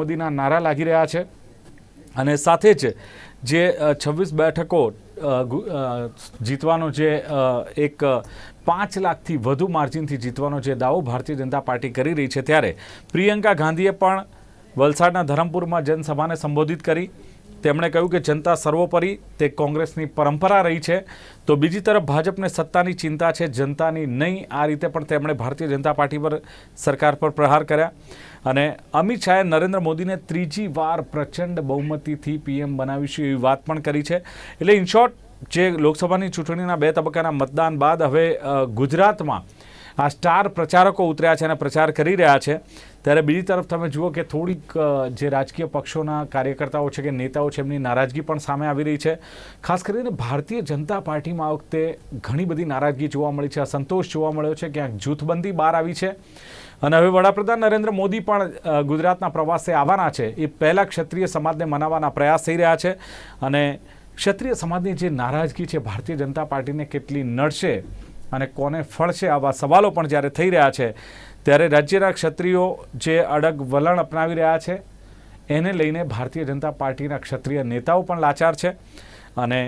મોદીના નારા લાગી રહ્યા છે. અને સાથે જ જે છવ્વીસ બેઠકો જીતવાનો જે એક પાંચ લાખથી વધુ માર્જિનથી જીતવાનો જે દાવો ભારતીય જનતા પાર્ટી કરી રહી છે ત્યારે પ્રિયંકા ગાંધીએ પણ વલસાડના ધરમપુરમાં જનસભાને સંબોધિત કરી. તેમણે કહ્યું કે જનતા સર્વોપરી, તે કોંગ્રેસની પરંપરા રહી છે. તો બીજી તરફ ભાજપને સત્તાની ચિંતા છે, જનતાની નહીં. આ રીતે પણ તેમણે ભારતીય જનતા પાર્ટી પર સરકાર પર પ્રહાર કર્યા. અને અમિત શાહે નરેન્દ્ર મોદીને ત્રીજી વાર પ્રચંડ બહુમતીથી પીએમ બનાવી છે એવી વાત પણ કરી છે. એટલે ઇન શોર્ટ જે લોકસભાની ચૂંટણીના બે તબક્કાના મતદાન બાદ હવે ગુજરાતમાં આ સ્ટાર પ્રચારકો ઉતર્યા છે અને પ્રચાર કરી રહ્યા છે. ત્યારે બીજી તરફ તમે જુઓ કે થોડીક જે રાજકીય પક્ષોના કાર્યકર્તાઓ છે કે નેતાઓ છે, એમની નારાજગી પણ સામે આવી રહી છે. ખાસ કરીને ભારતીય જનતા પાર્ટીમાં આ વખતે ઘણી બધી નારાજગી જોવા મળી છે, અસંતોષ જોવા મળ્યો છે, ક્યાંક જૂથબંધી બહાર આવી છે. અને હવે વડાપ્રધાન નરેન્દ્ર મોદી પણ ગુજરાતના પ્રવાસે આવવાના છે. એ પહેલાં ક્ષત્રિય સમાજને મનાવવાના પ્રયાસ થઈ રહ્યા છે. અને ક્ષત્રિય સમાજની જે નારાજગી છે, ભારતીય જનતા પાર્ટીને કેટલી નડશે અને કોને ફળશે આવા સવાલો પણ જ્યારે થઈ રહ્યા છે. ત્યારે રાજ્યના ક્ષત્રિયો જે અડગ વલણ અપનાવી રહ્યા છે એને લઈને ભારતીય જનતા પાર્ટીના ક્ષત્રિય નેતાઓ પણ લાચાર છે. અને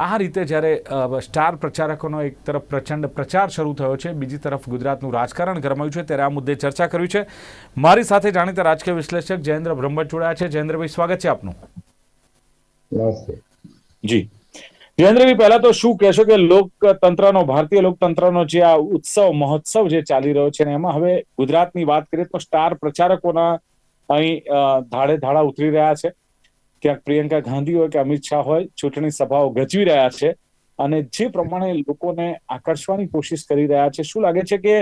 આ રીતે જ્યારે સ્ટાર પ્રચારકોનો એક તરફ પ્રચંડ પ્રચાર શરૂ થયો છે બીજી તરફ ગુજરાતનું રાજકારણ ગરમાયું છે ત્યારે આ મુદ્દે ચર્ચા કરવી છે. મારી સાથે જાણીતા રાજકીય વિશ્લેષક જયેન્દ્ર બ્રહ્મ જોડાયા છે. જયેન્દ્રભાઈ સ્વાગત છે આપનું. નમસ્તે. જી. જયેન્દ્રભાઈ પહેલા તો શું કહેશો કે લોકતંત્રનો, ભારતીય લોકતંત્રનો જે આ ઉત્સવ, મહોત્સવ જે ચાલી રહ્યો છે એમાં હવે ગુજરાતની વાત કરીએ તો સ્ટાર પ્રચારકોના અહીં ધાડે ધાડા ઉતરી રહ્યા છે. ક્યાંક પ્રિયંકા ગાંધી હોય કે અમિત શાહ હોય, ચૂંટણી સભાઓ ગજવી રહ્યા છે અને જે પ્રમાણે લોકોને આકર્ષવાની કોશિશ કરી રહ્યા છે, શું લાગે છે કે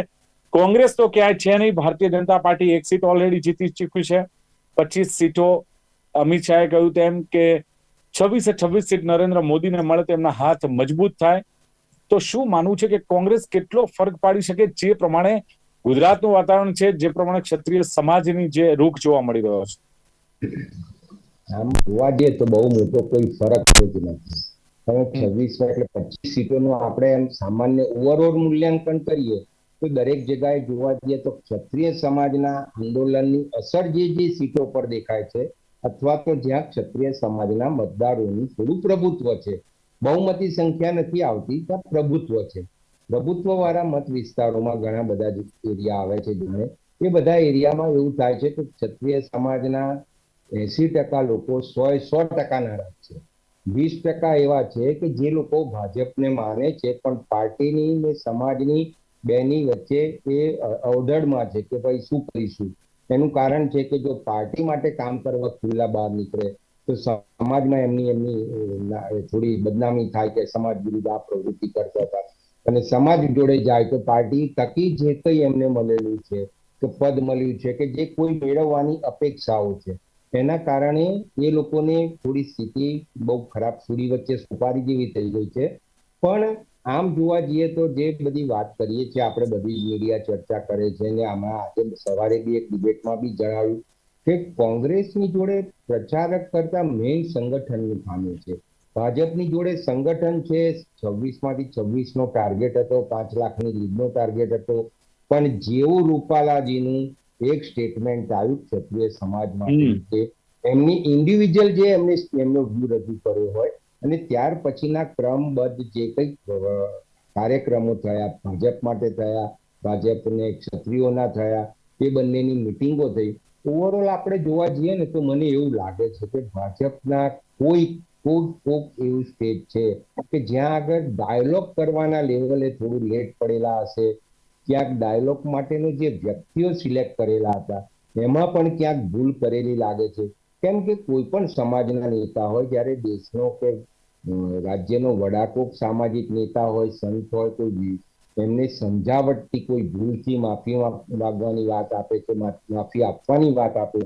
કોંગ્રેસ તો ક્યાંય છે નહીં? ભારતીય જનતા પાર્ટી એક સીટ ઓલરેડી જીતી ચૂકી છે. પચીસ સીટો અમિત શાહે કહ્યું તેમ કે છવ્વીસે છવ્વીસ સીટ નરેન્દ્ર મોદીને મળે તો એમના હાથ મજબૂત થાય. તો શું માનવું છે કે કોંગ્રેસ કેટલો ફરક પાડી શકે જે પ્રમાણે ગુજરાતનું વાતાવરણ છે જે પ્રમાણે ક્ષત્રિય સમાજની જે રૂખ જોવા મળી રહ્યો છે? આમ જોવા જઈએ તો બહુ મોટો કોઈ ફરક નથી. હવે છવ્વીસ એટલે પચીસ સીટોનું આપણે એમ સામાન્ય ઓવરઓલ મૂલ્યાંકન કરીએ તો દરેક જગ્યાએ જોવા જઈએ તો ક્ષત્રિય સમાજના આંદોલનની અસર જે જે સીટો પર દેખાય છે અથવા તો જ્યાં ક્ષત્રિય સમાજના મતદારોનું થોડું પ્રભુત્વ છે. બહુમતી સંખ્યા નથી આવતી ત્યાં પ્રભુત્વ છે. પ્રભુત્વ વાળા મત વિસ્તારોમાં ઘણા બધા જ એરિયા આવે છે જેને એ બધા એરિયામાં એવું થાય છે કે ક્ષત્રિય સમાજના એસી ટકા લોકો સો સો ટકા નારાજ છે. વીસ ટકા એવા છે કે જે લોકો ભાજપને માને છે, પણ પાર્ટીની ને સમાજની બેની વચ્ચે એ અવઢળમાં છે કે ભાઈ શું કરીશું? એનું કારણ છે કે જો પાર્ટી માટે કામ કરવા ખુલ્લા બહાર નીકળે, તો સમાજમાં એમની એમની થોડી બદનામી થાય કે સમાજ વિરુદ્ધ આ પ્રવૃત્તિ કરતા હતા. અને સમાજ જોડે જાય તો પાર્ટી તકી જે કંઈ એમને મળેલું છે, કે પદ મળ્યું છે, કે જે કોઈ મેળવવાની અપેક્ષાઓ છે, એના કારણે એ લોકોને થોડી સ્થિતિ બહુ ખરાબ, સુરી વચ્ચે સુપારી જેવી થઈ ગઈ છે. પણ આમ જોવા જઈએ તો જે બધી વાત કરીએ છીએ આપણે બધી મીડિયા ચર્ચા કરે છે ને આમાં આજે સવારે બી એક ડિબેટમાં બી જણાવ્યું કે કોંગ્રેસની જોડે પ્રચારક કરતા મેઇન સંગઠનની ખામી છે. ભાજપની જોડે સંગઠન છે છવ્વીસમાંથી છવ્વીસનો છવ્વીસ નો ટાર્ગેટ હતો પાંચ લાખની લીડનો ટાર્ગેટ હતો. પણ જેવું રૂપાલાજીનું એક સ્ટેટમેન્ટ આવ્યું ક્ષત્રિય સમાજ માટે એમની ઇન્ડિવિજ્યુઅલ જે એમને એમનો વ્યૂ રજૂ કર્યો હોય અને ત્યાર પછીના ક્રમબદ્ધ જે કંઈક કાર્યક્રમો થયા, ભાજપ માટે થયા, ભાજપને ક્ષત્રિયોના થયા, એ બંનેની મિટિંગો થઈ. ઓવરઓલ આપણે જોવા જઈએ ને તો મને એવું લાગે છે કે ભાજપના કોઈ કોક કોક એવું સ્ટેજ છે કે જ્યાં આગળ ડાયલોગ કરવાના લેવલે થોડું લેટ પડેલા હશે. ક્યાંક ડાયલોગ માટેનો જે વ્યક્તિઓ સિલેક્ટ કરેલા હતા, એમાં પણ ક્યાંક ભૂલ કરેલી લાગે છે. કેમ કે કોઈ પણ સમાજના નેતા હોય, જ્યારે દેશનો કે રાજ્યનો વડા કોક સામાજિક નેતા હોય સંત હોય કોઈ બી, એમને સમજાવટથી કોઈ ભૂલથી માફી માગવાની વાત આપે કે માફી આપવાની વાત આપે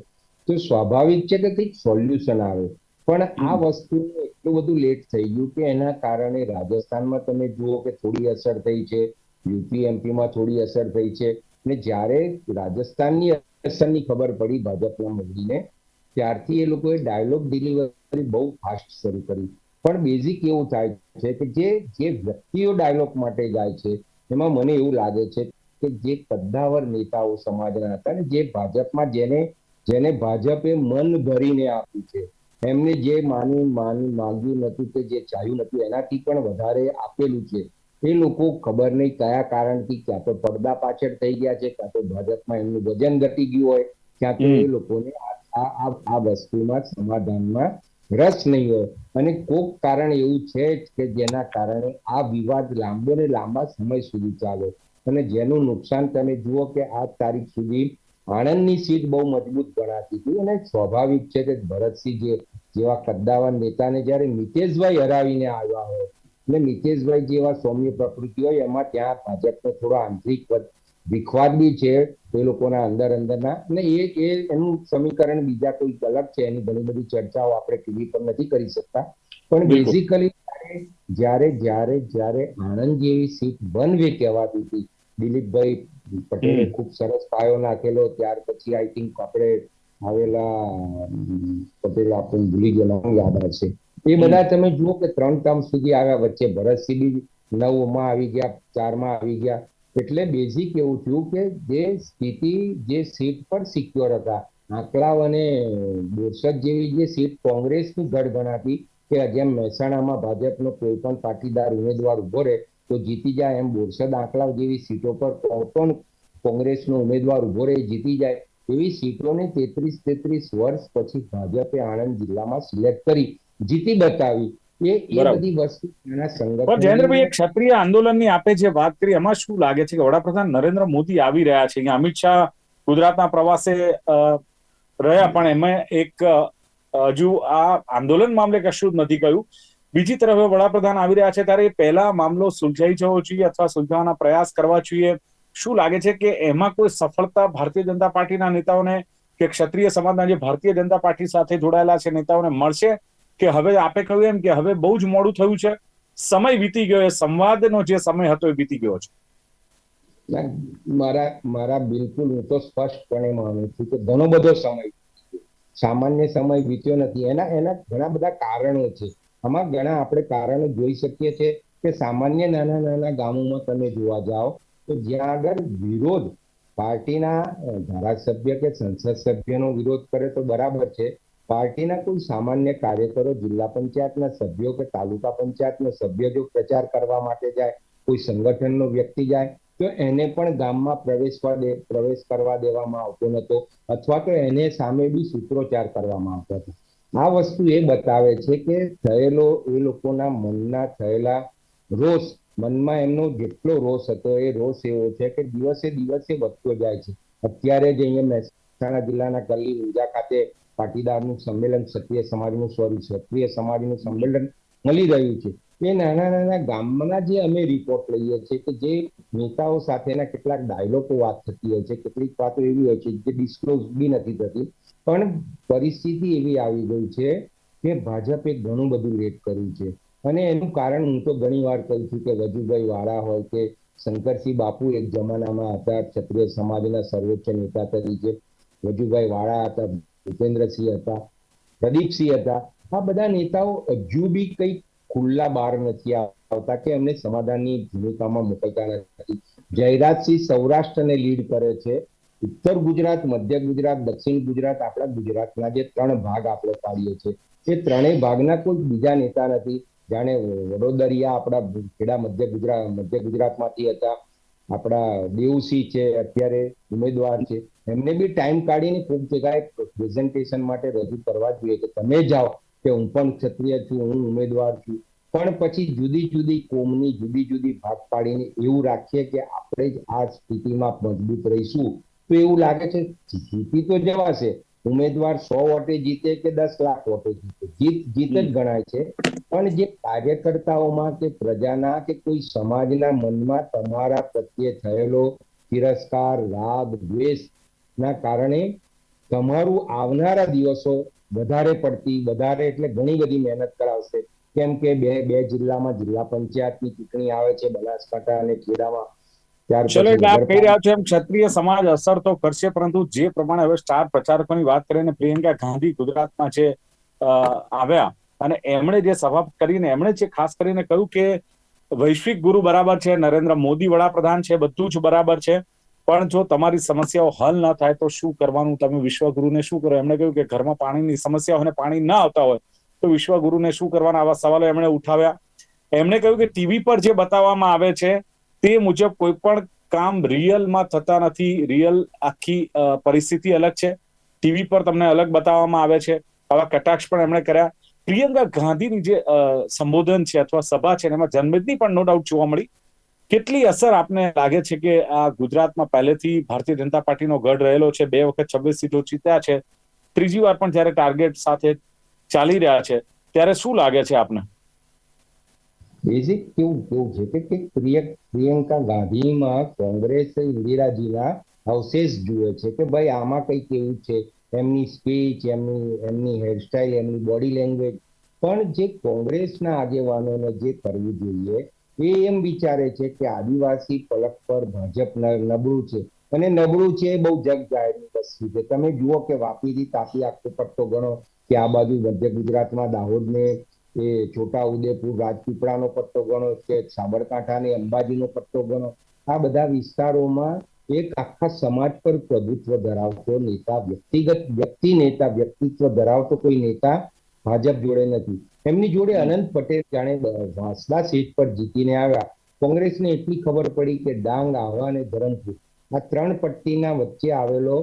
તો સ્વાભાવિક છે કે કંઈક સોલ્યુશન આવે. પણ આ વસ્તુ એટલું બધું લેટ થઈ ગયું કે એના કારણે રાજસ્થાનમાં તમે જુઓ કે થોડી અસર થઈ છે યુપી એમપીમાં થોડી અસર થઈ છે. અને જ્યારે રાજસ્થાનની અસરની ખબર પડી ભાજપના મોદીને ત્યારથી એ લોકોએ ડાયલોગ ડિલિવરી બહુ ફાસ્ટ શરૂ કરી. પણ બેઝિક એવું થાય છે કે જે જે વ્યક્તિઓ ડાયલોગ માટે જાય છે એમાં મને એવું લાગે છે કે જે કદ્દાવર નેતાઓ સમાજના હતા ને જે ભાજપમાં જેને જેને ભાજપે મન ભરીને આપ્યું છે એમને જે માની માની માંગ્યું નતું કે જે ચાહ્યું નતું એનાથી પણ વધારે આપેલું છે. એ લોકો ખબર નહીં કયા કારણથી ક્યાં તો પડદા પાછળ થઈ ગયા છે ક્યાં તો ભાજપમાં એમનું વજન ઘટી ગયું હોય ક્યાં તો એ લોકોને આ- આ આ- આ વસ્તુમાં સમાધાનમાં રસ નહીં હોય. અને કોક કારણ એવું છે જ કે જેના કારણે આ વિવાદ લાંબો ને લાંબા સમય સુધી ચાલે. અને જેનું નુકસાન તમે જુઓ કે આ તારીખ સુધી આણંદની સીટ બહુ મજબૂત ગણાતી હતી. અને સ્વાભાવિક છે કે ભરતસિંહ જે જેવા કદ્દાવર નેતાને જ્યારે મિતેશભાઈ હરાવીને આવ્યા હોય એટલે મિતેશભાઈ જેવા સૌમ્ય પ્રકૃતિ હોય, એમાં ત્યાં ભાજપનો થોડો આંતરિક વદ- વિખવાદ બી છે. એ લોકોના અંદર અંદરના. અને એ એ એનું સમીકરણ બીજા કોઈ અલગ છે એની ઘણી બધી ચર્ચાઓ આપણે ટીવી પર નથી કરી શકતા. પણ બેઝિકલી જ્યારે જ્યારે જ્યારે આણંદ જેવી સીટ વન વે કહેવાતી હતી દિલીપભાઈ પટેલે ખૂબ સરસ પાયો નાખેલો ત્યાર પછી આઈ થિંક આપણે આવેલા પટેલ આપણને ભૂલી ગયો નામ યાદ આવશે. એ બધા તમે જુઓ કે ત્રણ ટર્મ સુધી આવ્યા વચ્ચે ભરતસિંહ નવમાં આવી ગયા ચારમાં આવી ગયા એટલે બેઝિક એવું થયું કે જે સ્થિતિ જે સીટ પર સિક્યોર હતા. આંકલાવ અને બોરસદ જેવી જે સીટ કોંગ્રેસની ગઢ ગણાતી કે જેમ મહેસાણામાં ભાજપનો કોઈ પણ પાટીદાર ઉમેદવાર ઊભો રહે તો જીતી જાય એમ બોરસદ આંકલાવ જેવી સીટો પર પણ કોંગ્રેસનો ઉમેદવાર ઊભો રહે જીતી જાય એવી સીટોને તેત્રીસ તેત્રીસ વર્ષ પછી ભાજપે આણંદ જિલ્લામાં સિલેક્ટ કરી. જીતી બતાવી. એ એ બધી વસ્તુ એના જયેન્દ્રભાઈ એક ક્ષત્રિય આંદોલનની આપે જે વાત કરી એમાં શું લાગે છે કે વડાપ્રધાન નરેન્દ્ર મોદી આવી રહ્યા છે? અહીંયા અમિત શાહ ગુજરાતના પ્રવાસે રહ્યા પણ એમાં એક હજુ આ આંદોલન મામલે કશું જ નથી કહ્યું. બીજી તરફ વડાપ્રધાન આવી રહ્યા છે ત્યારે એ પહેલા મામલો સુલઝાઈ જવો જોઈએ અથવા સુલઝાવવાના પ્રયાસ કરવા જોઈએ. શું લાગે છે કે એમાં કોઈ સફળતા ભારતીય જનતા પાર્ટીના નેતાઓને કે ક્ષત્રિય સમાજના જે ભારતીય જનતા પાર્ટી સાથે જોડાયેલા છે નેતાઓને મળશે? કે હવે આપે કહ્યું એમ કે હવે બહુ જ મોડું થયું છે. સમય વીતી ગયો, એ સંવાદનો જે સમય હતો એ વીતી ગયો છે. મારા મારા બિલકુલ હું તો સ્પષ્ટપણે માનું છું કે ઘણો બધો સમય સામાન્ય સમય વીત્યો નથી. એના એના ઘણા બધા કારણો છે. આમાં ઘણા આપણે કારણો જોઈ શકીએ છીએ કે સામાન્ય નાના નાના ગામોમાં તમે જોવા જાઓ તો જ્યાં આગળ વિરોધ પાર્ટીના ધારાસભ્ય કે સંસદ સભ્યનો વિરોધ કરે તો બરાબર છે. પાર્ટીના કોઈ સામાન્ય કાર્યકરો જિલ્લા પંચાયતના સભ્યો કે તાલુકા પંચાયતના સભ્ય જો પ્રચાર કરવા માટે જાય, કોઈ સંગઠનનો વ્યક્તિ જાય, તો એને પણ ગામમાં પ્રવેશ પ્રવેશ કરવા દેવામાં આવતો નતો અથવા તો એને સામે બી સૂત્રોચ્ચાર કરવામાં આવતો હતો. આ વસ્તુ એ બતાવે છે કે થયેલો એ લોકોના મનના થયેલા રોષ, મનમાં એમનો જેટલો રોષ હતો, એ રોષ એવો છે કે દિવસે દિવસે વધતો જાય છે. અત્યારે જ અહીંયા મહેસાણા જિલ્લાના કલ્લી ઊંઝા ખાતે પાટીદારનું સંમેલન ક્ષત્રિય સમાજનું સોરી ક્ષત્રિય સમાજનું સંમેલન મળી રહ્યું છે. એ નાના નાના ગામના જે અમે રિપોર્ટ લઈએ છીએ કે જે નેતાઓ સાથેના કેટલાક ડાયલોગો વાત થતી હોય છે, કેટલીક વાતો એવી હોય છે જે ડિસ્ક્લોઝ બી નથી થતી, પણ પરિસ્થિતિ એવી આવી ગઈ છે કે ભાજપે ઘણું બધું લેટ કર્યું છે. અને એનું કારણ હું તો ઘણી વાર કહું છું કે વજુભાઈ વાળા હોય કે શંકરસિંહ બાપુ એક જમાનામાં હતા, ક્ષત્રિય સમાજના સર્વોચ્ચ નેતા તરીકે. વજુભાઈ વાળા હતા ભૂપેન્દ્રસિંહ હતા, પ્રદીપસિંહ હતા. આ બધા નેતાઓ હજુ બી કંઈક ખુલ્લા બહાર નથી આવતા કે એમને સમાધાનની ભૂમિકામાં મોકલતા નથી. જયરાજસિંહ સૌરાષ્ટ્રને લીડ કરે છે. ઉત્તર ગુજરાત, મધ્ય ગુજરાત, દક્ષિણ ગુજરાત, આપણા ગુજરાતના જે ત્રણ ભાગ આપણે પાડીએ છીએ. એ ત્રણેય ભાગના કોઈ બીજા નેતા નથી. જાણે વડોદરિયા આપણા ખેડા મધ્ય ગુજરાત, મધ્ય ગુજરાતમાંથી હતા. આપણા દેવસિંહ છે, અત્યારે ઉમેદવાર છે, એમને બી ટાઈમ કાઢીને ખૂબ જગ્યાએ પ્રેઝન્ટેશન માટે રજૂ કરવા જોઈએ કે તમે જાઓ કે હું પણ ક્ષત્રિય છું, હું ઉમેદવાર છું. પણ પછી જુદી જુદી કોમની જુદી જુદી ભાગ પાડીને એવું રાખીએ કે આપણે જ આ સ્થિતિમાં મજબૂત રહીશું. તો એવું લાગે છે જીતી તો જવાશે ઉમેદવાર સો વોટે જીતે કે દસ લાખ વોટે જીતે? જીત જીત જ ગણાય છે. પણ જે કાર્યકર્તાઓમાં કે પ્રજાના કે કોઈ સમાજના મનમાં તમારા પ્રત્યે થયેલો તિરસ્કાર રાગ દ્વેષ ના કારણે તમારું આવનારા દિવસો વધારે પડતી વધારે એટલે ઘણી બધી મહેનત કરાવશે. કેમ કે બે બે જિલ્લામાં જિલ્લા પંચાયતની ચૂંટણી આવે છે બનાસકાંઠા અને ખેડામાં. ચલો એટલે આપ કહી રહ્યા છો એમ ક્ષત્રિય સમાજ અસર તો કરશે પરંતુ જે પ્રમાણે હવે સ્ટાર પ્રચારકોની વાત કરીને પ્રિયંકા ગાંધી ગુજરાતમાં છે આવ્યા. અને એમણે જે સભા કરીને એમણે જે ખાસ કરીને કહ્યું કે વૈશ્વિક ગુરુ બરાબર છે નરેન્દ્ર મોદી વડાપ્રધાન છે બધું જ બરાબર છે. પણ જો તમારી સમસ્યાઓ હલ ન થાય તો શું કરવાનું? તમે વિશ્વગુરુને શું કરો? એમણે કહ્યું કે ઘરમાં પાણીની સમસ્યા હોય પાણી ના આવતા હોય તો વિશ્વગુરુને શું કરવાના? આવા સવાલો એમણે ઉઠાવ્યા. એમણે કહ્યું કે ટીવી પર જે બતાવવામાં આવે છે તે મુજબ કોઈ પણ કામ રિયલમાં થતા નથી. રિયલ આખી પરિસ્થિતિ અલગ છે. ટીવી પર તમને અલગ બતાવવામાં આવે છે. આવા કટાક્ષ પણ એમણે કર્યા. પ્રિયંકા ગાંધીની જે સંબોધન છે અથવા સભા છે, એમાં જન્મદિનની પણ નો ડાઉટ જોવા મળી. કેટલી અસર આપને લાગે છે કે આ ગુજરાતમાં પહેલેથી ભારતીય જનતા પાર્ટીનો ગઢ રહેલો છે? બે વખત છવ્વીસ સીટો જીત્યા છે. ત્રીજી વાર પણ જ્યારે ટાર્ગેટ સાથે ચાલી રહ્યા છે, ત્યારે શું લાગે છે આપને? બેઝિક કેવું કેવું છે કે પ્રિય- પ્રિયંકા ગાંધીમાં કોંગ્રેસ ઇન્દિરાજીના અવશેષ જુએ છે કે ભાઈ આમાં કઈ કેવું છે? એમની સ્પીચ એમની એમની હેરસ્ટાઇલ એમની બોડી લેંગ્વેજ પણ જે કોંગ્રેસના આગેવાનોને જે કરવું જોઈએ, એ એમ વિચારે છે કે આદિવાસી પલક પર ભાજપ નબળું છે. અને નબળું છે એ બહુ જગ જાહેરની વસ્તુ છે. તમે જુઓ કે વાપીથી તાપી આખો પટ્ટો ગણો કે આ બાજુ મધ્ય ગુજરાતમાં દાહોદને એ છોટાઉદેપુર રાજપીપળાનો પટ્ટો ગણો, કે સાબરકાંઠાની અંબાજીનો પટ્ટો ગણો, આ બધા વિસ્તારોમાં એક આખા સમાજ પર પ્રભુત્વ ધરાવતો નેતા, વ્યક્તિગત વ્યક્તિ નેતા, વ્યક્તિત્વ ધરાવતો કોઈ નેતા ભાજપ જોડે નથી. એમની જોડે અનંત પટેલ જાણે વાંસદા સીટ પર જીતીને આવ્યા. કોંગ્રેસને એટલી ખબર પડી કે ડાંગ, આહવા અને ધરમપુર આ ત્રણ પટ્ટીના વચ્ચે આવેલો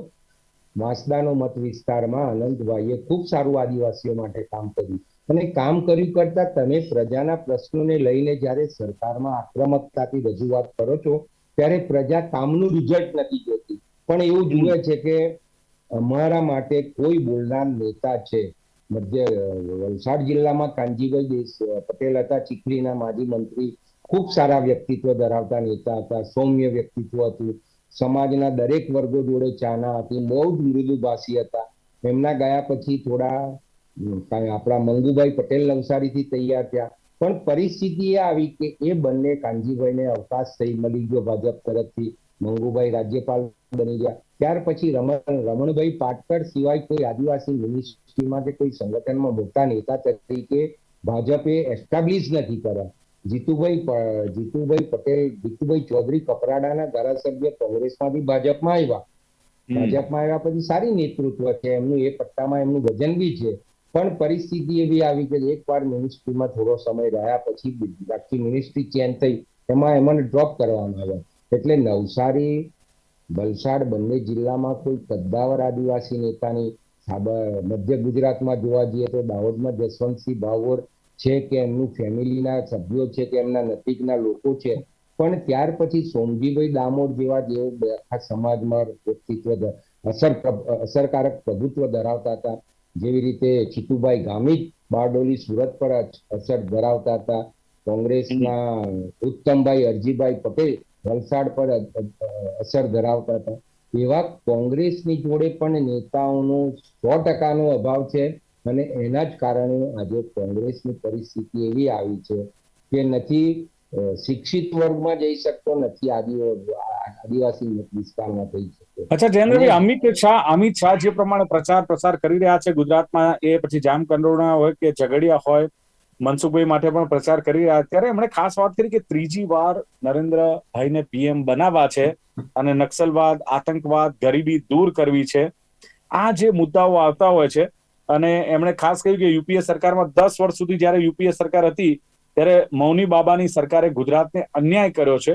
વાંસદાનો મત વિસ્તારમાં અનંતભાઈએ ખૂબ સારું આદિવાસીઓ માટે કામ કર્યું. અને કામ કર્યું કરતા તમે પ્રજાના પ્રશ્નોને લઈને જ્યારે સરકારમાં આક્રમકતાથી રજૂઆત કરો છો, ત્યારે પ્રજા કામનું રિઝલ્ટ નથી જોતી. પણ એવું જુએ છે કે અમારા માટે કોઈ બોલનાર નેતા છે. મધ્ય વલસાડ જિલ્લામાં કાનજીભાઈ દેશ પટેલ હતા, ચીખલીના માજી મંત્રી. ખૂબ સારા વ્યક્તિત્વ ધરાવતા નેતા હતા, સૌમ્ય વ્યક્તિત્વ હતું. સમાજના દરેક વર્ગો જોડે ચાના હતી, બહુ જ મૃદુભાષી હતા. એમના ગયા પછી થોડા કાંઈ આપણા મંગુભાઈ પટેલ નવસારીથી તૈયાર થયા. પણ પરિસ્થિતિ એ આવી કે એ બંને કાનજીભાઈને અવકાશ થઈ મળી ગયો ભાજપ તરફથી મંગુભાઈ રાજ્યપાલ બની ગયા. ત્યાર પછી રમણ રમણભાઈ પાટકર સિવાય કોઈ આદિવાસી મિનિસ્ટ્રીમાં કે કોઈ સંગઠનમાં મોટા નેતા તરીકે ભાજપે એસ્ટાબ્લિશ નથી કર્યા. જીતુભાઈ જીતુભાઈ પટેલ જીતુભાઈ ચૌધરી કપરાડાના ધારાસભ્ય કોંગ્રેસમાંથી ભાજપમાં આવ્યા. ભાજપમાં આવ્યા પછી સારી નેતૃત્વ છે એમનું એ પટ્ટામાં એમનું વજન બી છે. પણ પરિસ્થિતિ એવી આવી કે એકવાર મિનિસ્ટ્રીમાં થોડો સમય રહ્યા પછી આખી મિનિસ્ટ્રી ચેન્જ થઈ, એમાં એમને ડ્રોપ કરવામાં આવ્યા. એટલે નવસારી, વલસાડ બંને જિલ્લામાં કોઈ કદ્દાવર આદિવાસી નેતાની મધ્ય ગુજરાતમાં જોવા જઈએ તો દાહોદમાં જસવંતસિંહ ભાવોર છે કે એમનું ફેમિલીના સભ્યો છે કે એમના નજીકના લોકો છે. પણ ત્યાર પછી સોમજીભાઈ દામોદ જેવા જે આખા સમાજમાં વ્યક્તિત્વ અસર, અસરકારક પ્રભુત્વ ધરાવતા હતા જેવી રીતે ચિતુભાઈ ગામિત બારડોલી સુરત પર અસર ધરાવતા હતા. કોંગ્રેસના ઉત્તમભાઈ અરજીભાઈ પટેલ વલસાડ પર અસર ધરાવતા હતા. એવા કોંગ્રેસની જોડે પણ નેતાઓનો સો ટકાનો અભાવ છે અને એના જ કારણે આજે કોંગ્રેસની પરિસ્થિતિ એવી આવી છે કે નથી શિક્ષિત વર્ગમાં જઈ શકતો નથી આદિ- આદિવાસી વિસ્તારમાં થઈ શકે. અચ્છા જયેન્દ્રભાઈ અમિત શાહ અમિત શાહ જે પ્રમાણે પ્રચાર પ્રસાર કરી રહ્યા છે ગુજરાતમાં એ પછી જામકંડોરણા હોય કે ઝઘડિયા હોય મનસુખભાઈ માટે પણ પ્રચાર કરી રહ્યા ત્યારે એમણે ખાસ વાત કરી કે ત્રીજી વાર નરેન્દ્રભાઈને પીએમ બનાવવા છે અને નક્સલવાદ આતંકવાદ ગરીબી દૂર કરવી છે. આ જે મુદ્દાઓ આવતા હોય છે અને એમણે ખાસ કહ્યું કે યુપીએ સરકારમાં દસ વર્ષ સુધી જયારે યુપીએ સરકાર હતી ત્યારે મૌની બાબાની સરકારે ગુજરાતને અન્યાય કર્યો છે.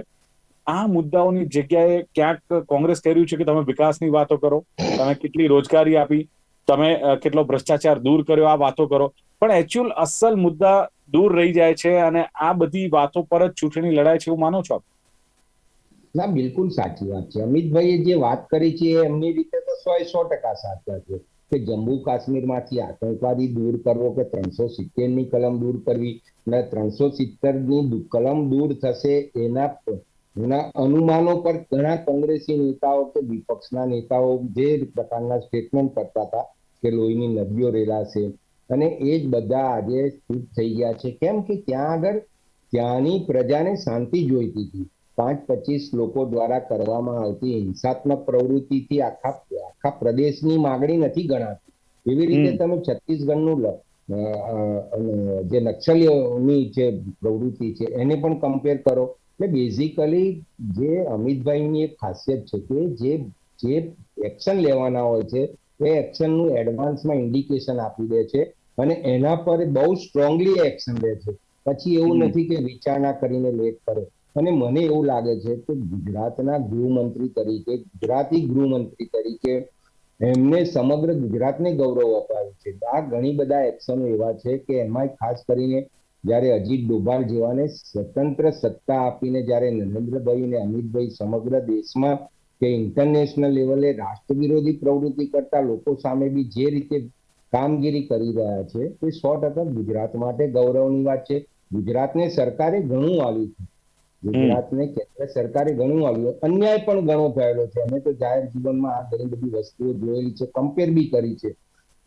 આ મુદ્દાઓની જગ્યાએ ક્યાંક કોંગ્રેસ કહી રહ્યું છે કે તમે વિકાસની વાતો કરો, તમે કેટલી રોજગારી આપી, તમે કેટલો ભ્રષ્ટાચાર દૂર કર્યો, આ વાતો કરો પણ એકચ્યુઅલ અસલ મુદ્દા દૂર રહી જાય છે અને આ બધી વાતો પર જ ચૂંટણી લડાય છે એવું માનો છો? ના, બિલકુલ સાચી વાત છે અમિતભાઈએ જે વાત કરી છે એમની રીતે તો સો સો ટકા સાચા છે કે જમ્મુ કાશ્મીરમાંથી આતંકવાદી દૂર કરવો કે ત્રણસો સિત્તેરની કલમ દૂર કરવી અને ત્રણસો સિત્તેરની કલમ દૂર થશે એના એના અનુમાનો પર ઘણા કોંગ્રેસી નેતાઓ કે વિપક્ષના નેતાઓ જે પ્રકારના સ્ટેટમેન્ટ કરતા હતા કે લોહીની નદીઓ રેલાશે અને એ જ બધા આજે સ્થિત થઈ ગયા છે. કેમ કે ત્યાં આગળ ત્યાંની પ્રજાને શાંતિ જોઈતી હતી. પાંચ પચીસ લોકો દ્વારા કરવામાં આવતી હિંસાત્મક પ્રવૃત્તિથી આખા આખા પ્રદેશની માગણી નથી ગણાતી. એવી રીતે તમે છત્તીસગઢનું જે નક્સલીઓની જે પ્રવૃત્તિ છે એને પણ કમ્પેર કરો. એટલે બેઝિકલી જે અમિતભાઈની એક ખાસિયત છે કે જે જે એક્શન લેવાના હોય છે એ એક્શનનું એડવાન્સમાં ઇન્ડિકેશન આપી દે છે અને એના પર બહુ સ્ટ્રોંગલી એક્શન લે છે. પછી એવું નથી કે વિચારણા કરીને લેટ કરે. અને મને એવું લાગે છે કે ગુજરાતના ગૃહમંત્રી તરીકે ગુજરાતી ગૃહમંત્રી તરીકે એમને સમગ્ર ગુજરાતને ગૌરવ અપાવ્યું છે. આ ઘણી બધા એક્શનો એવા છે કે એમાં ખાસ કરીને જ્યારે અજીત ડોભાલ જેવાને સ્વતંત્ર સત્તા આપીને જ્યારે નરેન્દ્રભાઈ અને અમિતભાઈ સમગ્ર દેશમાં કે ઇન્ટરનેશનલ લેવલે રાષ્ટ્ર વિરોધી પ્રવૃત્તિ કરતા લોકો સામે બી જે રીતે કામગીરી કરી રહ્યા છે તે સો ટકા ગુજરાત માટે ગૌરવની વાત છે. ગુજરાતને સરકારે ઘણું આવ્યું છે. ગુજરાતને કેન્દ્ર સરકારે ઘણું આવ્યું અન્યાય પણ ઘણો થયેલો છે. અમે તો જાહેર જીવનમાં આ ઘણી બધી વસ્તુઓ જોયેલી છે કમ્પેર બી કરી છે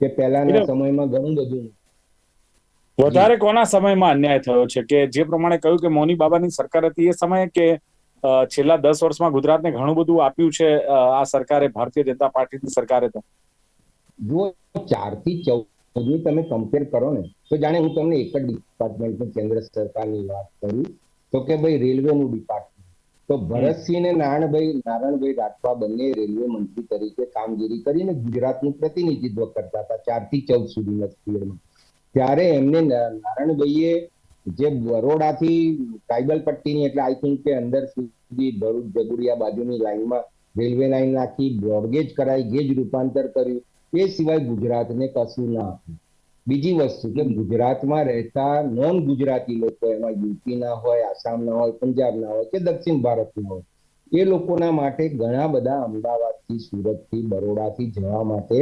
કે પહેલાના સમયમાં ઘણું બધું વધારે કોના સમયમાં અન્યાય થયો છે? કે જે પ્રમાણે કહ્યું કે મોની બાબાની સરકાર હતી એ સમયે કે છેલ્લા દસ વર્ષમાં ગુજરાતને ઘણું બધું આપ્યું છે આ સરકારે ભારતીય જનતા પાર્ટીની સરકારે તો? જો ચારથી ચૌદની તમે કમ્પેર કરો ને તો જાણે હું તમને એક જ ડિપાર્ટમેન્ટની કેન્દ્ર સરકારની વાત કરું તો કે ભાઈ રેલવેનું ડિપાર્ટમેન્ટ તો ભરતસિંહ ને નારાયણભાઈ નારાયણભાઈ રાઠવા બંને રેલવે મંત્રી તરીકે કામગીરી કરીને ગુજરાતનું પ્રતિનિધિત્વ કરતા હતા ચારથી ચૌદ સુધીના પીરિયડમાં ત્યારે એમને નારાયણભાઈએ જે બરોડાથી ટ્રાઇબલ પટ્ટીની, એટલે આઈ થિંક કે અંદર સુધી ભરૂચ જગુરિયા બાજુની લાઈનમાં રેલવે લાઈન નાખી બ્રોડગેજ કરાઈ ગેજ રૂપાંતર કર્યું. એ સિવાય ગુજરાતને કશું ના આપ્યું. બીજી વસ્તુ કે ગુજરાતમાં રહેતા નોન ગુજરાતી લોકો, એમાં યુપીના હોય આસામના હોય પંજાબના હોય, કે દક્ષિણ ભારતના હોય, એ લોકોના માટે ઘણા બધા અમદાવાદથી, સુરતથી, બરોડાથી જવા માટે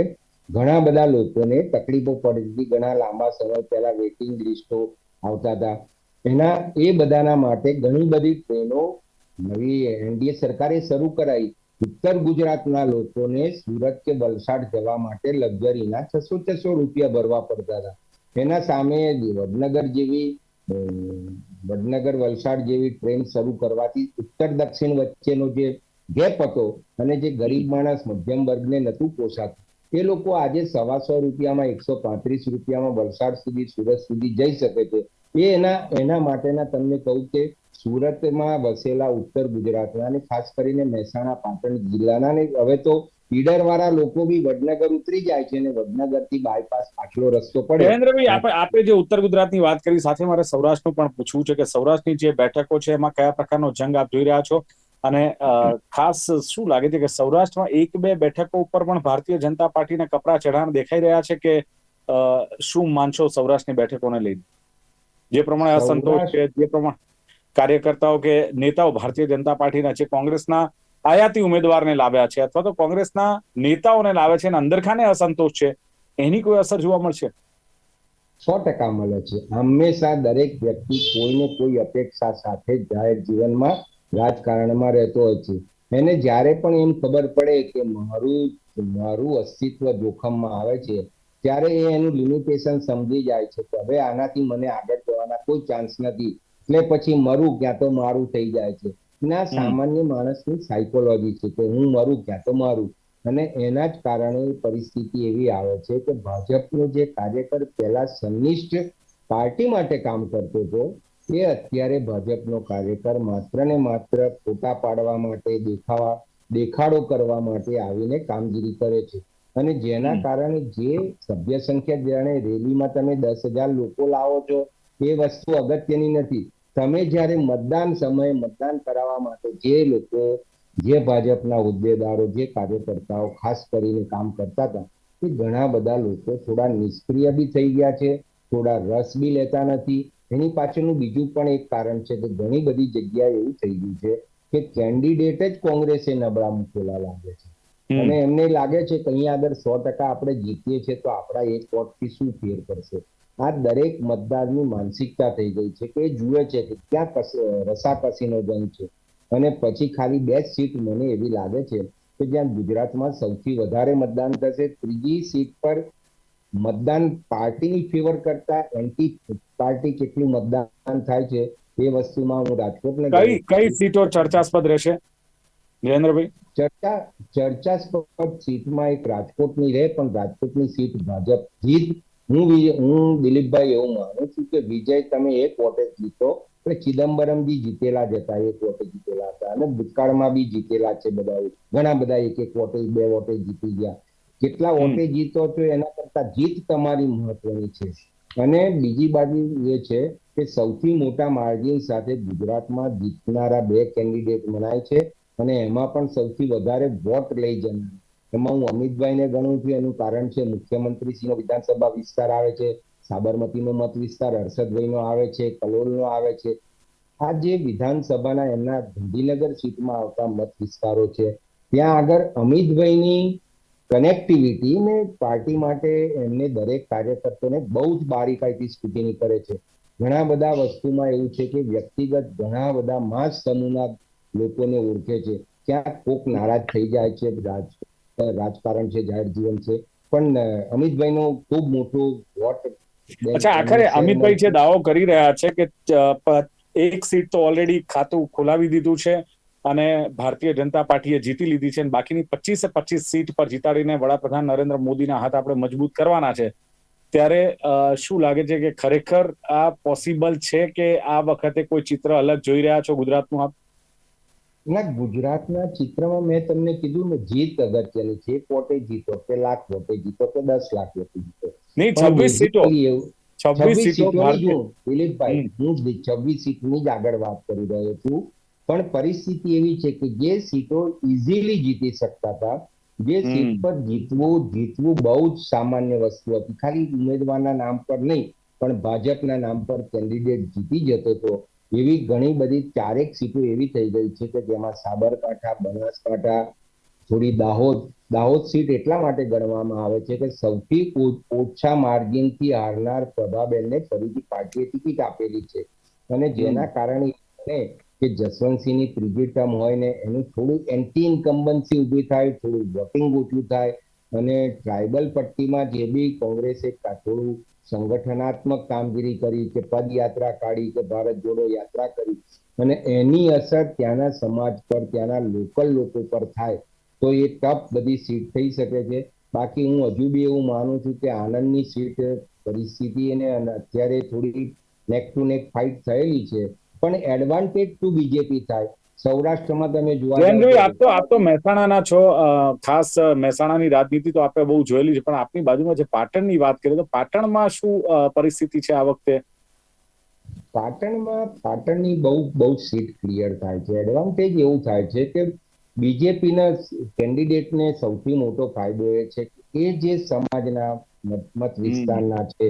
ઘણા બધા લોકોને તકલીફો પડી હતી ઘણા લાંબા સમય પહેલા વેઇટિંગ લિસ્ટો આવતા હતા. એના, એ બધાના માટે ઘણી બધી ટ્રેનો નવી એનડીએ સરકારે શરૂ કરાવી ઉત્તર ગુજરાતના લોકોને સુરત કે વલસાડ જવા માટે લક્ઝરીના છસો છસો રૂપિયા ભરવા પડતા હતા. એના સામે વડનગર જેવી વડનગર, વલસાડ જેવી ટ્રેન શરૂ કરવાથી ઉત્તર દક્ષિણ વચ્ચેનો જે ગેપ હતો અને જે ગરીબ માણસ મધ્યમ વર્ગને નતું પોસાતું. એ લોકો આજે સવાસો રૂપિયામાં, એકસો પાંત્રીસ રૂપિયામાં વલસાડ સુધી, સુરત સુધી જઈ શકે છે. એ એના એના માટેના તમને કહું કે સુરતમાં વસેલા ઉત્તર ગુજરાતના અને ખાસ કરીને મહેસાણા, પાટણ જિલ્લાના ને હવે તો ઈડર વાળા લોકો બી વડનગર ઉતરી જાય છે અને વડનગરથી બાયપાસ પાછલો રસ્તો પડે. જયેન્દ્રભાઈ આપણે આપણે જે ઉત્તર ગુજરાતની વાત કરી, સાથે મારે સૌરાષ્ટ્રનું પણ પૂછવું છે કે સૌરાષ્ટ્રની જે બેઠકો છે, એમાં કયા પ્રકારનો જંગ આપ જોઈ રહ્યા છો? અને ખાસ શું લાગે છે કે સૌરાષ્ટ્રમાં એક બે બેઠકો ઉપર પણ ભારતીય જનતા પાર્ટીના કપરા ચઢાણ દેખાઈ રહ્યા છે કે શું માનશો સૌરાષ્ટ્રની બેઠકોને લઈને? જે પ્રમાણે અસંતોષ છે જે પ્રમાણે કાર્યકર્તાઓ કે નેતાઓ ભારતીય જનતા પાર્ટીના છે કોંગ્રેસના આયાતી ઉમેદવારને લાવ્યા છે અથવા તો કોંગ્રેસના નેતાઓને લાવે છે અને અંદરખાને અસંતોષ છે. એની કોઈ અસર જોવા મળશે? સો ટકા મળે છે. હંમેશા દરેક વ્યક્તિ કોઈને કોઈ અપેક્ષા સાથે જાહેર જીવનમાં રાજકારણમાં રહેતો છે એને જ્યારે પણ એમ ખબર પડે કે મારું મારું અસ્તિત્વ જોખમમાં આવે છે ત્યારે એ એનું લિમિટેશન સમજી જાય છે કે હવે આનાથી મને આગળ જવાના કોઈ ચાન્સ નથી. એટલે પછી મરું ક્યાં તો મારું થઈ જાય છે. ના સામાન્ય માણસની સાયકોલોજી છે કે હું મરું ક્યાં તો મારું. અને એના જ કારણે પરિસ્થિતિ એવી આવે છે કે ભાજપનો જે કાર્યકર પહેલા સંનિષ્ઠ પાર્ટી માટે કામ કરતો હતો એ અત્યારે ભાજપનો કાર્યકર માત્ર ને માત્ર ફોટા પાડવા માટે દેખાવા દેખાડો કરવા માટે આવીને કામગીરી કરે છે. અને જેના કારણે જે સભ્ય સંખ્યા જાણે રેલીમાં તમે દસ હજાર લોકો લાવો છો એ વસ્તુ અગત્યની નથી. તમે જ્યારે મતદાન સમયે મતદાન કરાવવા માટે જે લોકો જે ભાજપના હોદ્દેદારો જે કાર્યકર્તાઓ ખાસ કરીને કામ કરતા હતા એ ઘણા બધા લોકો થોડા નિષ્ક્રિય બી થઈ ગયા છે થોડા રસ બી લેતા નથી એની પાછળનું બીજું પણ એક કારણ છે કે ઘણી બધી જગ્યાએ એવું થઈ ગયું છે કે કેન્ડિડેટ જ કોંગ્રેસે નબળા મૂકેલા લાગે છે. અને એમને લાગે છે કે અહીંયા આગળ સો ટકા આપણે જીતીએ છીએ તો આપણા એક વોટથી શું ફેર પડશે? આ દરેક મતદારની માનસિકતા થઈ ગઈ છે કે જુએ છે કે ક્યાં કસ- રસાકસીનો જંગ છે. અને પછી ખાલી બે સીટ મને એવી લાગે છે કે જ્યાં ગુજરાતમાં સૌથી વધારે મતદાન થશે. ત્રીજી સીટ પર મતદાન પાર્ટીની ફેવર કરતા એન્ટી પાર્ટી કેટલું મતદાન થાય છે એ વસ્તુમાં હું રાજકોટને કઈ કઈ સીટો ચર્ચાસ્પદ રહેશે? જયેન્દ્રભાઈ ચર્ચા ચર્ચાસ્પદ સીટમાં એક રાજકોટની રહે પણ રાજકોટની સીટ ભાજપ જીત હું હું દિલીપભાઈ એવું માનું છું કે વિજય તમે એક વોટે જીતો એટલે ચિદમ્બરમજી જીતેલા જ હતા એક વોટે જીતેલા હતા અને ભૂતકાળમાં બી જીતેલા છે બધા ઘણા બધા એક એક વોટે બે વોટે જીતી ગયા. કેટલા વોટે જીતો છો એના કરતા જીત તમારી મહત્વની છે. અને બીજી બાજુ એ છે કે સૌથી મોટા માર્જિન સાથે ગુજરાતમાં જીતનારા બે કેન્ડિડેટ મનાય છે અને એમાં પણ સૌથી વધારે વોટ લઈ જનાર. એમાં હું અમિતભાઈને ગણું છું, એનું કારણ છે મુખ્યમંત્રીશ્રીનો વિધાનસભા વિસ્તાર આવે છે, સાબરમતીનો મત વિસ્તાર, હર્ષદભાઈનો આવે છે, કલોલનો આવે છે. આ જે વિધાનસભાના એમના ગાંધીનગર સીટમાં આવતા મત વિસ્તારો છે, ત્યાં આગળ અમિતભાઈની કનેક્ટિવિટી ને પાર્ટી માટે એમને દરેક કાર્યકર્તાને બહુ જ બારીકાઈથી સ્ક્રુટિની કરે છે. ઘણા બધા વસ્તુમાં એવું છે કે વ્યક્તિગત ઘણા બધા માસ સમૂહના લોકોને ઓળખે છે. ક્યાંક કોક નારાજ થઈ જાય છે રાજ રાજકારણ છે જાહેર જીવન છે. પણ અમિતભાઈનો ખૂબ મોટો વોટ અચ્છા આખરે અમિતભાઈ જે દાવો કરી રહ્યા છે કે એક સીટ તો ઓલરેડી ખાતું ખોલાવી દીધું છે. અને ભારતીય જનતા પાર્ટીએ જીતી લીધી છે અને બાકીની પચીસે પચીસ સીટ પર જીતાડીને વડાપ્રધાન નરેન્દ્ર મોદીના હાથ આપણે મજબૂત કરવાના છે. ત્યારે શું લાગે છે કે ખરેખર આ પોસિબલ છે કે આ વખતે કોઈ ચિત્ર અલગ જોઈ રહ્યા છો ગુજરાતનું આપ? ના ગુજરાતના ચિત્રમાં મેં તમને કીધું ને જીત અગત્યની છે. એક જીતો કે લાખ વોટે જીતો કે દસ લાખ વોટે જીતો. નહીં છવ્વીસ સીટો. છવ્વીસ સીટો દિલીપભાઈ હું છવ્વીસ સીટની જ આગળ વાત કરી રહ્યો છું. પણ પરિસ્થિતિ એવી છે કે જે સીટો ઇઝીલી જીતી શકતા હતા જે સીટ પર જીતવું જીતવું બહુ જ સામાન્ય વસ્તુ હતી. ખાલી ઉમેદવારના નામ પર નહીં પણ ભાજપના નામ પર કેન્ડિડેટ જીતી જતો હતો. એવી ઘણી બધી ચારેક સીટો એવી થઈ ગઈ છે કે જેમાં સાબરકાંઠા બનાસકાંઠા થોડી દાહોદ દાહોદ સીટ એટલા માટે ગણવામાં આવે છે કે સૌથી ઓછા માર્જિનથી હારનાર પ્રભાબેનને ફરીથી પાર્ટીએ ટિકિટ આપેલી છે. અને જેના કારણે કે જસવંતસિંહની ત્રીજી ટર્મ હોય ને, એનું થોડું એન્ટી ઇન્કમ્બન્સી ઊભી થાય, થોડું વોટિંગ ઓછું થાય અને ટ્રાઇબલ પટ્ટીમાં જે બી કોંગ્રેસે થોડું સંગઠનાત્મક કામગીરી કરી કે પદયાત્રા કાઢી કે ભારત જોડો યાત્રા કરી અને એની અસર ત્યાંના સમાજ પર, ત્યાંના લોકલ લોકો પર થાય, તો એ ટફ બધી સીટ થઈ શકે છે. બાકી હું હજુ બી એવું માનું છું કે આનંદની સીટ પરિસ્થિતિ અને અત્યારે થોડી નેક ટુ નેક ફાઇટ થયેલી છે પણ એડવાન્ટેજ ટુ બીજેપી થાય. સૌરાષ્ટ્રમાં તમે જોવા જયંતભાઈ તો આપ તો આપ તો મહેસાણાના છો ખાસ મહેસાણાની રાજનીતિ તો આપણે બહુ જોયેલી છે પણ આપની બાજુમાં જે પાટણની વાત કરીએ તો પાટણમાં શું પરિસ્થિતિ છે આ વખતે? પાટણમાં પાટણની બહુ બહુ સીટ ક્લિયર થાય છે. એડવાન્ટેજ એવું થાય છે કે બીજેપીના કેન્ડિડેટને સૌથી મોટો ફાયદો એ છે કે એ જે સમાજના મત વિસ્તારના છે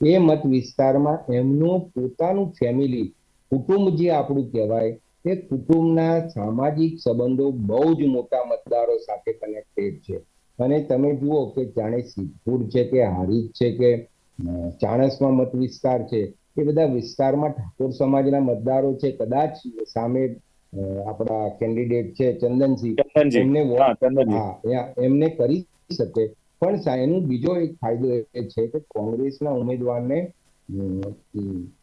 એ મત વિસ્તારમાં એમનું પોતાનું ફેમિલી કુટુંબ જે આપણું કહેવાય તે કુટુંબના સામાજિક સંબંધો બહુ જ મોટા મતદારો સાથે કનેક્ટેડ છે. અને તમે જુઓ કે જાણે સિદ્ધપુર છે કે હારીજ છે કે ચાણસમાં મત વિસ્તાર છે એ બધા વિસ્તારમાં ઠાકોર સમાજના મતદારો છે. કદાચ સામે આપણા કેન્ડિડેટ છે ચંદનસિંહ એમને હા એમને કરી શકે. પણ એનું બીજો એક ફાયદો એ છે કે કોંગ્રેસના ઉમેદવારને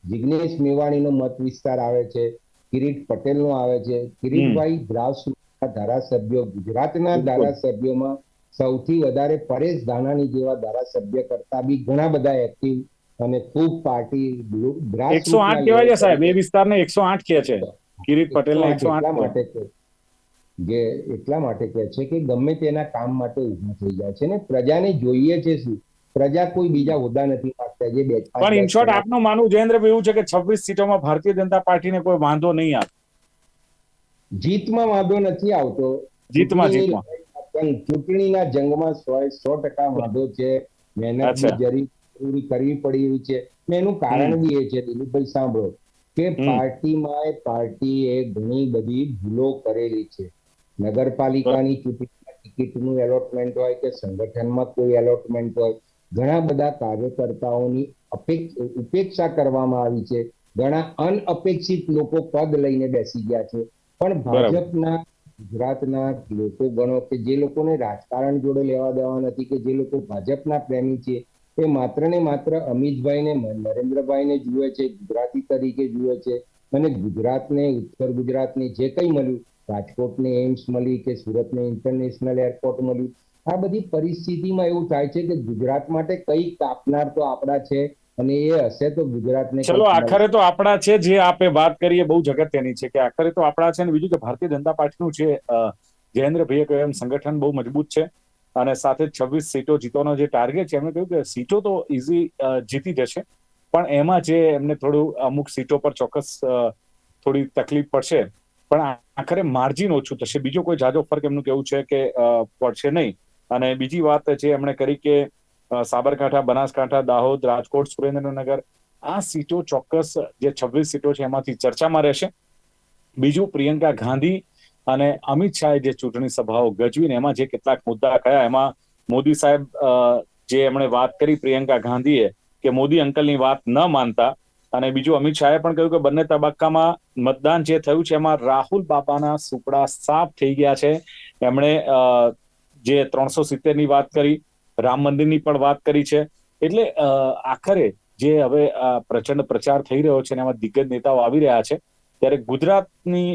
જિગ્નેશ મેવાણીનો મત વિસ્તાર આવે છે કિરીટ પટેલનો આવે છે. કિરીટભાઈ ગ્રાસરૂટના ધારાસભ્યો ગુજરાતના ધારાસભ્યોમાં સૌથી વધારે પરેશ ધાનાણી જેવા ધારાસભ્ય કરતા બી ઘણા બધા એક્ટિવ અને ખૂબ પાર્ટી એકસો આઠ કહેવાય છે સાહેબ એ વિસ્તારને એકસો આઠ કહે છે. કિરીટ પટેલને એકસો એટલા આઠ માટે કે જે એટલા માટે કહે છે કે ગમે તેના કામ માટે ઊભા થઈ જાય છે ને પ્રજાને જોઈએ છે શું? પ્રજા કોઈ બીજા હોદ્દા નથી માંગતા જે બે પણ ઇન શોર્ટ આપનું માનવું જયેન્દ્રભાઈ એવું છે કે છવ્વીસ સીટોમાં ભારતીય જનતા પાર્ટીને કોઈ વાંધો નહીં આવે. જીતમાં વાંધો નથી આવતો. જીતમાં જીતમાં. પણ ચૂંટણીના જંગમાં સો સો ટકા વાંધો છે. મહેનત જરૂરી કરવી પડી એવી છે. ને એનું કારણ બી એ છે દિલીપભાઈ સાંભળો કે. પાર્ટીમાં એ પાર્ટીએ ઘણી બધી ભૂલો કરેલી છે. નગરપાલિકાની ચૂંટણીમાં ટિકિટનું એલોટમેન્ટ હોય કે સંગઠનમાં કોઈ એલોટમેન્ટ હોય ઘણા બધા કાર્યકર્તાઓની ઉપેક્ષા કરવામાં આવી છે. ઘણા અનઅપેક્ષિત લોકો પદ લઈને બેસી ગયા છે. પણ ભાજપના ગુજરાતના લોકો ગણો કે જે લોકોને રાજકારણ જોડે લેવા દેવા નથી કે જે લોકો ભાજપના પ્રેમી છે એ માત્ર ને માત્ર અમિતભાઈને નરેન્દ્રભાઈને જુએ છે ગુજરાતી તરીકે જુએ છે. અને ગુજરાતને ઉત્તર ગુજરાતને જે કંઈ મળ્યું રાજકોટને એમ્સ મળી કે સુરતને ઇન્ટરનેશનલ એરપોર્ટ મળ્યું આ બધી પરિસ્થિતિમાં એવું થાય છે કે ગુજરાત માટે કઈ કાપનાર તો આપણા છે અને એ હશે તો ગુજરાતને ચલો આખરે તો આપણા છે જે આપે વાત કરીએ બહુ જગત્યની છે કે આખરે તો આપણા છે ને બીજું કે ભારતીય જનતા પાર્ટીનું છે જયેન્દ્રભાઈએ કહ્યું એમ સંગઠન બહુ મજબૂત છે અને સાથે છવ્વીસ સીટો જીતવાનો જે ટાર્ગેટ છે એમણે કહ્યું કે સીટો તો ઇઝી જીતી જશે. પણ એમાં જે એમને થોડું અમુક સીટો પર ચોક્કસ થોડી તકલીફ પડશે. પણ આખરે માર્જિન ઓછું થશે. બીજો કોઈ જાજો ફરક એમનું કેવું છે કે પડશે નહીં. અને બીજી વાત છે, એમણે કરી કે સાબરકાંઠા, બનાસકાંઠા, દાહોદ, રાજકોટ, સુરેન્દ્રનગર, આ સીટો ચોક્કસ જે છવ્વીસ સીટો છે એમાંથી ચર્ચામાં રહેશે. બીજું, પ્રિયંકા ગાંધી અને અમિત શાહે જે ચૂંટણી સભાઓ ગજવીને એમાં જે કેટલાક મુદ્દા કયા, એમાં મોદી સાહેબ જે એમણે વાત કરી પ્રિયંકા ગાંધીએ કે મોદી અંકલની વાત ન માનતા અને બીજું, અમિત શાહે પણ કહ્યું કે બંને તબક્કામાં મતદાન જે થયું છે એમાં રાહુલ બાપાના સુપડા સાફ થઈ ગયા છે. એમણે જે ત્રણસો સિત્તેરની વાત કરી, રામ મંદિરની પણ વાત કરી છે. એટલે આખરે જે હવે પ્રચંડ પ્રચાર થઈ રહ્યો છે અને એમાં દિગ્ગજ નેતાઓ આવી રહ્યા છે, ત્યારે ગુજરાતની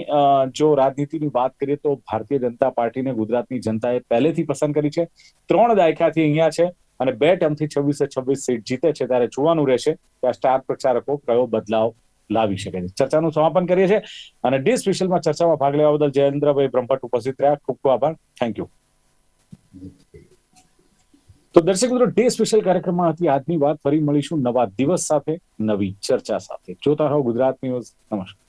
જો રાજનીતિની વાત કરીએ તો ભારતીય જનતા પાર્ટીને ગુજરાતની જનતાએ પહેલેથી પસંદ કરી છે. ત્રણ દાયકાથી અહીંયા છે અને બે ટર્મથી છવ્વીસે છવ્વીસ સીટ જીતે છે ત્યારે જોવાનું રહેશે કે આ સ્ટાર પ્રચારકો કયો બદલાવ લાવી શકે છે. ચર્ચાનું સમાપન કરીએ છીએ અને ડી સ્પેશિયલમાં ચર્ચામાં ભાગ લેવા બદલ જયેન્દ્રભાઈ બ્રહ્મભટ્ટ ઉપસ્થિત રહ્યા. ખૂબ ખૂબ આભાર. Thank you. તો દર્શક મિત્રો, ડે સ્પેશિયલ કાર્યક્રમમાં હતી આજની વાત ફરી મળીશું નવા દિવસ સાથે, નવી ચર્ચા સાથે. જોતા રહો ગુજરાત ન્યૂઝ. નમસ્કાર.